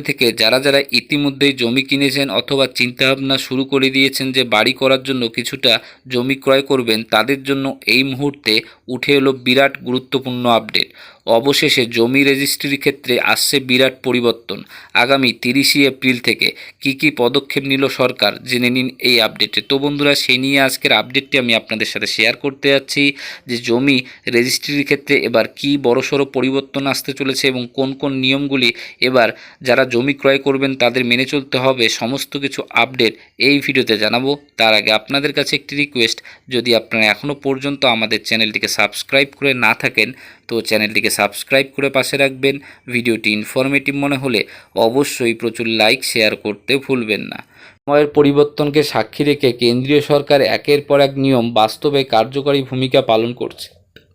থেকে যারা যারা ইতিমধ্যেই জমি কিনেছেন অথবা চিন্তাভাবনা শুরু করে দিয়েছেন যে বাড়ি করার জন্য কিছুটা জমি ক্রয় করবেন, তাদের জন্য এই মুহূর্তে উঠে এলো বিরাট গুরুত্বপূর্ণ আপডেট। অবশেষে জমি রেজিস্ট্রির ক্ষেত্রে আসছে বিরাট পরিবর্তন। আগামী তিরিশে এপ্রিল থেকে কি কি পদক্ষেপ নিল সরকার, জেনে নিন এই আপডেটে। তো বন্ধুরা সেই নিয়ে আজকের আপডেটটি আমি আপনাদের সাথে শেয়ার করতে যাচ্ছি যে জমি রেজিস্ট্রির ক্ষেত্রে এবার কি বড়সড় পরিবর্তন আসতে চলেছে এবং কোন কোন নিয়মগুলি এবার যারা জমি ক্রয় করবেন তাদের মেনে চলতে হবে, সমস্ত কিছু আপডেট এই ভিডিওতে জানাব। তার আগে আপনাদের কাছে একটি রিকোয়েস্ট, যদি আপনারা এখনও পর্যন্ত আমাদের চ্যানেলটিকে সাবস্ক্রাইব করে না থাকেন তো চ্যানেলটিকে সাবস্ক্রাইব করে পাশে রাখবেন। ভিডিওটি ইনফরমেটিভ মনে হলে অবশ্যই প্রচুর লাইক শেয়ার করতে ভুলবেন না। সময়ের পরিবর্তনকে সাক্ষী রেখে কেন্দ্রীয় সরকার একের পর এক নিয়ম বাস্তবে কার্যকরী ভূমিকা পালন করছে।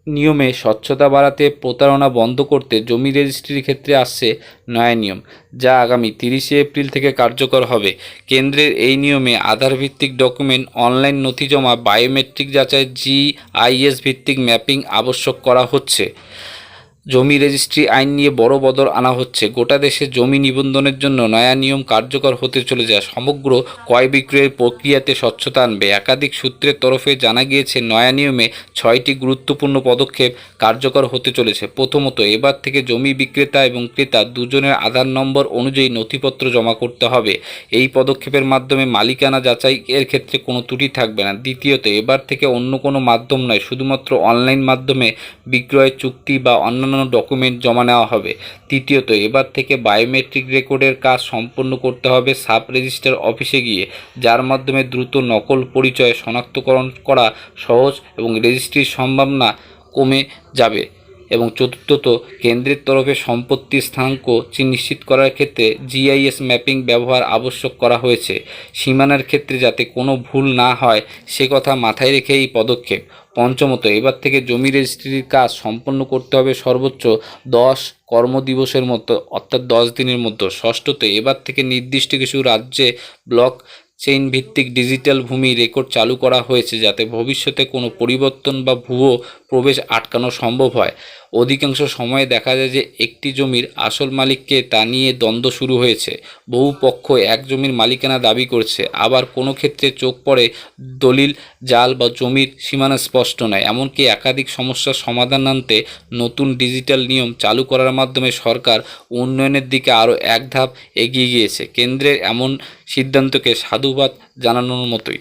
নিয়মে স্বচ্ছতা বাড়াতে প্রতারণা বন্ধ করতে জমি রেজিস্ট্রির ক্ষেত্রে আসছে নয়া নিয়ম, যা আগামী তিরিশে এপ্রিল থেকে কার্যকর হবে। কেন্দ্রের এই নিয়মে আধার ভিত্তিক ডকুমেন্ট, অনলাইন নথি জমা, বায়োমেট্রিক যাচাই, জিআইএস ভিত্তিক ম্যাপিং আবশ্যক করা হচ্ছে। জমি রেজিস্ট্রি আইন নিয়ে বড় বদল আনা হচ্ছে। গোটা দেশে জমি নিবন্ধনের জন্য নয়া নিয়ম কার্যকর হতে চলে যায় সমগ্র ক্রয় বিক্রয়ের প্রক্রিয়াতে স্বচ্ছতা আনবে। একাধিক সূত্রের তরফে জানা গিয়েছে, নয়া নিয়মে ছয়টি গুরুত্বপূর্ণ পদক্ষেপ কার্যকর হতে চলেছে। প্রথমত, এবার থেকে জমি বিক্রেতা এবং ক্রেতা দুজনের আধার নম্বর অনুযায়ী নথিপত্র জমা করতে হবে। এই পদক্ষেপের মাধ্যমে মালিকানা যাচাই এর ক্ষেত্রে কোনো ত্রুটি থাকবে না। দ্বিতীয়ত, এবার থেকে অন্য কোনো মাধ্যম নয়, শুধুমাত্র অনলাইন মাধ্যমে বিক্রয় চুক্তি বা অন্যান্য ডকুমেন্ট জমা নেওয়া হবে। তৃতীয়ত, এবার থেকে বায়োমেট্রিক রেকর্ডের কাজ সম্পন্ন করতে হবে সাব রেজিস্টার অফিসে গিয়ে, যার মাধ্যমে দ্রুত নকল পরিচয় শনাক্তকরণ করা সহজ এবং রেজিস্ট্রির সম্ভাবনা কমে যাবে। এবং চতুর্থত কেন্দ্রের তরফে সম্পত্তির স্থানাঙ্ক নিশ্চিত করার ক্ষেত্রে জিআইএস ম্যাপিং ব্যবহার আবশ্যক করা হয়েছে। সীমানার ক্ষেত্রে যাতে কোনো ভুল না হয়, সে কথা মাথায় রেখে এই পদক্ষেপ। পঞ্চমত, এবার থেকে জমি রেজিস্ট্রির কাজ সম্পন্ন করতে হবে সর্বোচ্চ দশ কর্মদিবসের মতো, অর্থাৎ দশ দিনের মধ্যে। ষষ্ঠত, এবার থেকে নির্দিষ্ট কিছু রাজ্যে ব্লক চেইন ভিত্তিক ডিজিটাল ভূমি রেকর্ড চালু করা হয়েছে, যাতে ভবিষ্যতে কোনো পরিবর্তন বা ভুয়ো প্রবেশ আটকানো সম্ভব হয়। অধিকাংশ সময়ে দেখা যায় যে একটি জমির আসল মালিককে তা নিয়ে দ্বন্দ্ব শুরু হয়েছে। বহু পক্ষ এক জমির মালিকানা দাবি করছে, আবার কোনো ক্ষেত্রে চোখ পড়ে দলিল, জাল বা জমির সীমানা স্পষ্ট নয়। এমনকি একাধিক সমস্যার সমাধান আনতে নতুন ডিজিটাল নিয়ম চালু করার মাধ্যমে সরকার উন্নয়নের দিকে আরও এক ধাপ এগিয়ে গিয়েছে। কেন্দ্রের এমন সিদ্ধান্তকে সাধুবাদ জানানোর মতোই।